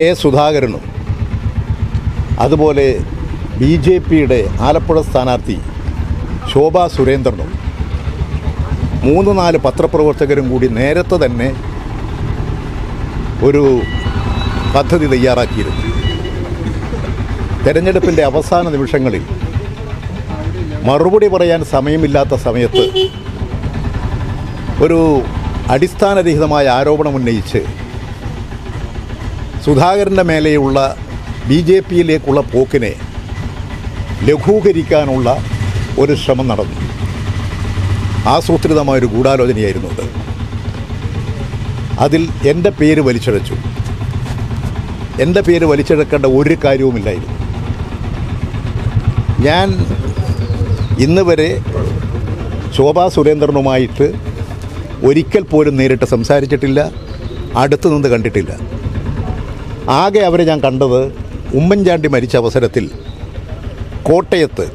K സുധാകരനും അതുപോലെ B J പിയുടെ ആലപ്പുഴ സ്ഥാനാർത്ഥി ശോഭ സുരേന്ദ്രനും മൂന്ന് നാല് പത്രപ്രവർത്തകരും കൂടി നേരത്തെ തന്നെ ഒരു പദ്ധതി തയ്യാറാക്കിയിരുന്നു. തെരഞ്ഞെടുപ്പിന്റെ അവസാന നിമിഷങ്ങളിൽ മറുപടി പറയാൻ സമയമില്ലാത്ത സമയത്ത് ഒരു അടിസ്ഥാനരഹിതമായ ആരോപണം ഉന്നയിച്ച് സുധാകരന്റെ മേലെയുള്ള ബി ജെ പിയിലേക്കുള്ള പോക്കിനെ ലഘൂകരിക്കാനുള്ള ഒരു ശ്രമം നടന്നു. ആസൂത്രിതമായൊരു ഗൂഢാലോചനയായിരുന്നു അത്. അതിൽ എന്റെ പേര് വലിച്ചഴച്ചു എന്റെ പേര് വലിച്ചെടുക്കേണ്ട ഒരു കാര്യവുമില്ലായിരുന്നു. ഞാൻ ഇന്ന് വരെ ശോഭാ സുരേന്ദ്രനുമായിട്ട് ഒരിക്കൽ പോലും നേരിട്ട് സംസാരിച്ചിട്ടില്ല അടുത്തു നിന്ന് കണ്ടിട്ടില്ല. ആകെ അവരെ ഞാൻ കണ്ടത് ഉമ്മൻചാണ്ടി മരിച്ച അവസരത്തിൽ കോട്ടയത്ത്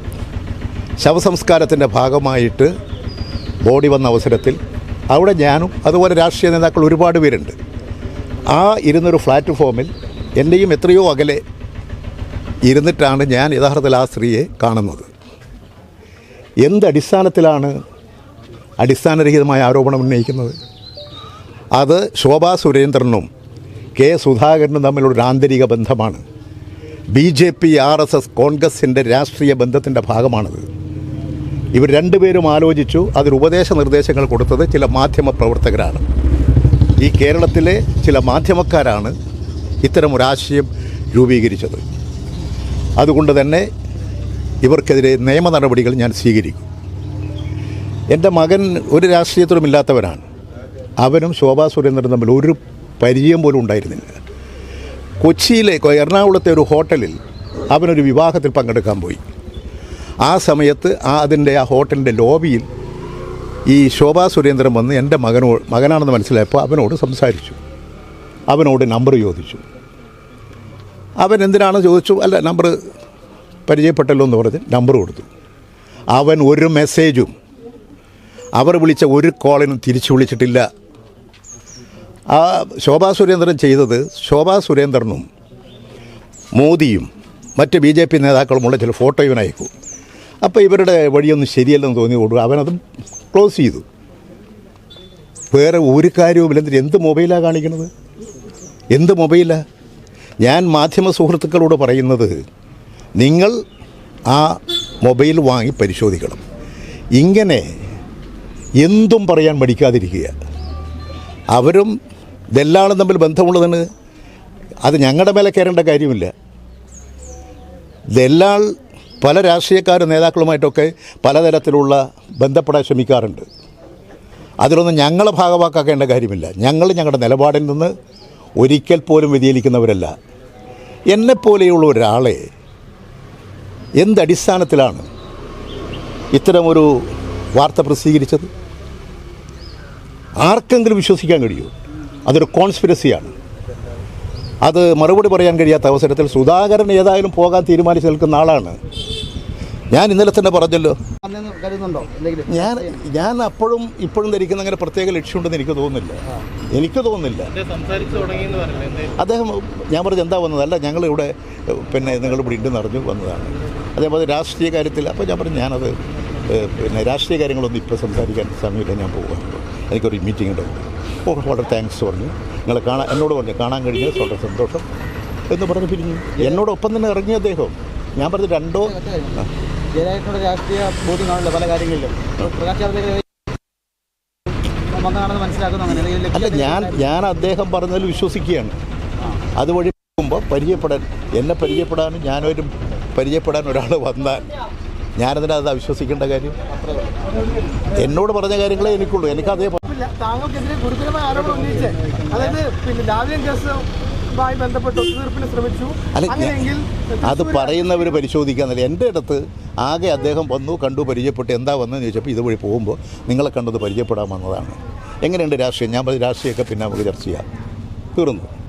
ശവസംസ്കാരത്തിന്റെ ഭാഗമായിട്ട് ബോഡി വന്ന അവസരത്തിൽ അവിടെ ഞാനും അതുപോലെ രാഷ്ട്രീയ നേതാക്കൾ ഒരുപാട് പേരുണ്ട്. ആ ഇരുന്നൊരു പ്ലാറ്റ്ഫോമിൽ എന്റെയും എത്രയോ അകലെ ഇരുന്നിട്ടാണ് ഞാൻ യഥാർത്ഥത്തിൽ ആ സ്ത്രീയെ കാണുന്നത്. എന്ത് അടിസ്ഥാനത്തിലാണ് അടിസ്ഥാനരഹിതമായ ആരോപണം ഉന്നയിക്കുന്നത്? അത് ശോഭാ സുരേന്ദ്രനും കെ സുധാകരനും തമ്മിലൊരു ആന്തരിക ബന്ധമാണ്. B J P R S S കോൺഗ്രസിന്റെ രാഷ്ട്രീയ ബന്ധത്തിന്റെ ഭാഗമാണത്. ഇവർ രണ്ടുപേരും ആലോചിച്ചു അതിന് ഉപദേശ നിർദ്ദേശങ്ങൾ കൊടുത്തത് ചില മാധ്യമ പ്രവർത്തകരാണ്. ഈ കേരളത്തിലെ ചില മാധ്യമക്കാരാണ് ഇത്തരം ഒരാശയം രൂപീകരിച്ചത്. അതുകൊണ്ട് തന്നെ ഇവർക്കെതിരെ നിയമ നടപടികൾ ഞാൻ സ്വീകരിക്കും. എന്റെ മകൻ ഒരു രാഷ്ട്രീയത്തിലും ഇല്ലാത്തവരാണ് അവനും ശോഭാ സുരേന്ദ്രനും തമ്മിൽ ഒരു പരിചയം പോലും ഉണ്ടായിരുന്നില്ല. കൊച്ചിയിലെ എറണാകുളത്തെ ഒരു ഹോട്ടലിൽ അവനൊരു വിവാഹത്തിൽ പങ്കെടുക്കാൻ പോയി. ആ സമയത്ത് ആ അതിന്റെ ആ ഹോട്ടലിന്റെ ലോബിയിൽ ഈ ശോഭാ സുരേന്ദ്രൻ വന്ന് എന്റെ മകനോ മകനാണെന്ന് മനസ്സിലായപ്പോൾ അവനോട് സംസാരിച്ചു. അവനോട് നമ്പർ ചോദിച്ചു. അവൻ എന്തിനാണ് ചോദിച്ചു? അല്ല നമ്പർ പരിചയപ്പെട്ടല്ലോ എന്ന് പറഞ്ഞ് നമ്പർ കൊടുത്തു. അവൻ ഒരു മെസ്സേജും അവർ വിളിച്ച ഒരു കോളിനും തിരിച്ചു വിളിച്ചിട്ടില്ല. ആ ശോഭാ സുരേന്ദ്രൻ ചെയ്തത് ശോഭാ സുരേന്ദ്രനും മോദിയും മറ്റ് ബി ജെ പി നേതാക്കളുമുള്ള ചില ഫോട്ടോ ഇവൻ അയക്കും. അപ്പോൾ ഇവരുടെ വഴിയൊന്നും ശരിയല്ലെന്ന് തോന്നി കൊടുക്കും അവനത് ക്ലോസ് ചെയ്തു. വേറെ ഒരു കാര്യവുമില്ല. എന്നിട്ട് എന്ത് മൊബൈലാണ് കാണിക്കുന്നത് എന്ത് മൊബൈലാണ് ഞാൻ മാധ്യമ സുഹൃത്തുക്കളോട് പറയുന്നത് നിങ്ങൾ ആ മൊബൈൽ വാങ്ങി പരിശോധിക്കണം. ഇങ്ങനെ എന്തും പറയാൻ മടിക്കാതിരിക്കുക. അവരും ഇതെല്ലാം തമ്മിൽ ബന്ധമുള്ളതാണ്. അത് ഞങ്ങളുടെ മേലെ കയറേണ്ട കാര്യമില്ല. ഇതെല്ലാം പല രാഷ്ട്രീയക്കാരും നേതാക്കളുമായിട്ടൊക്കെ പലതരത്തിലുള്ള ബന്ധപ്പെടാൻ ശ്രമിക്കാറുണ്ട്. അതിലൊന്നും ഞങ്ങളെ ഭാഗമാക്കേണ്ട കാര്യമില്ല. ഞങ്ങൾ ഞങ്ങളുടെ നിലപാടിൽ നിന്ന് ഒരിക്കൽ പോലും വ്യതിചലിക്കുന്നവരല്ല. എന്നെപ്പോലെയുള്ള ഒരാളെ എന്തടിസ്ഥാനത്തിലാണ് ഇത്തരമൊരു വാർത്ത പ്രസിദ്ധീകരിച്ചത്? ആർക്കെങ്കിലും വിശ്വസിക്കാൻ കഴിയുമോ? അതൊരു കോൺസ്പിരസിയാണ്. അത് മറുപടി പറയാൻ കഴിയാത്ത അവസരത്തിൽ സുധാകരൻ ഏതായാലും പോകാൻ തീരുമാനിച്ച് നിൽക്കുന്ന ആളാണ്. ഞാൻ ഇന്നലെ തന്നെ പറഞ്ഞല്ലോ. ഞാൻ ഞാൻ അപ്പോഴും ഇപ്പോഴും ധരിക്കുന്ന അങ്ങനെ പ്രത്യേക ലക്ഷ്യമുണ്ടെന്ന് എനിക്ക് തോന്നുന്നില്ല. എനിക്ക് തോന്നുന്നില്ല. അദ്ദേഹം ഞാൻ പറഞ്ഞു എന്താ വന്നതല്ല അല്ല ഞങ്ങളിവിടെ പിന്നെ നിങ്ങളുടെ ഇവിടെ ഉണ്ടെന്ന് അറിഞ്ഞു വന്നതാണ്. അതേപോലെ രാഷ്ട്രീയ കാര്യത്തിൽ അപ്പോൾ ഞാൻ പറഞ്ഞു ഞാനത് പിന്നെ രാഷ്ട്രീയ കാര്യങ്ങളൊന്നും ഇപ്പോൾ സംസാരിക്കാൻ സമയമില്ല ഞാൻ പോവുകയാണ് എനിക്കൊരു മീറ്റിംഗ് ഉണ്ട് ഓ വളരെ താങ്ക്സ് പറഞ്ഞു. നിങ്ങളെ കാണാൻ എന്നോട് പറഞ്ഞു കാണാൻ കഴിഞ്ഞത് വളരെ സന്തോഷം എന്ന് പറഞ്ഞ് പിരിഞ്ഞു. എന്നോടൊപ്പം തന്നെ ഇറങ്ങിയ അദ്ദേഹം. ഞാൻ പറഞ്ഞത് രണ്ടോ രാഷ്ട്രീയ ബോധ്യം കാണില്ല പല കാര്യങ്ങളിലും. പ്രകാശ് ജാവ്ദേക്കർ വന്നതാണെന്ന് മനസ്സിലാക്കുന്നു അല്ല ഞാൻ ഞാൻ അദ്ദേഹം പറഞ്ഞതിൽ വിശ്വസിക്കുകയാണ്. അതുവഴി പോകുമ്പോൾ പരിചയപ്പെടാൻ എന്നെ പരിചയപ്പെടാനും ഞാനൊരു പരിചയപ്പെടാൻ ഒരാൾ വന്നാൽ ഞാനതിനകത്ത് അവിശ്വസിക്കേണ്ട കാര്യം. എന്നോട് പറഞ്ഞ കാര്യങ്ങളെ എനിക്കുള്ളൂ. എനിക്ക് ഇല്ല, താങ്കൾക്കെതിരെ ഗുരുതരമായ ആരോപണം ഉന്നയിച്ച് അതായത് പിന്നെ ലാവ്ലിൻ കേസ് അല്ല അത് പറയുന്നവർ പരിശോധിക്കാന്നില്ല എന്റെ അടുത്ത് ആകെ അദ്ദേഹം വന്നു കണ്ടു പരിചയപ്പെട്ട്. എന്താ വന്നതെന്ന് ചോദിച്ചപ്പോൾ ഇതുവഴി പോകുമ്പോൾ നിങ്ങളെ കണ്ടത് പരിചയപ്പെടാൻ വന്നതാണ്. എങ്ങനെയുണ്ട് രാഷ്ട്രീയം? ഞാൻ രാഷ്ട്രീയമൊക്കെ പിന്നെ നമുക്ക് ചർച്ച ചെയ്യാം. തീർന്നു.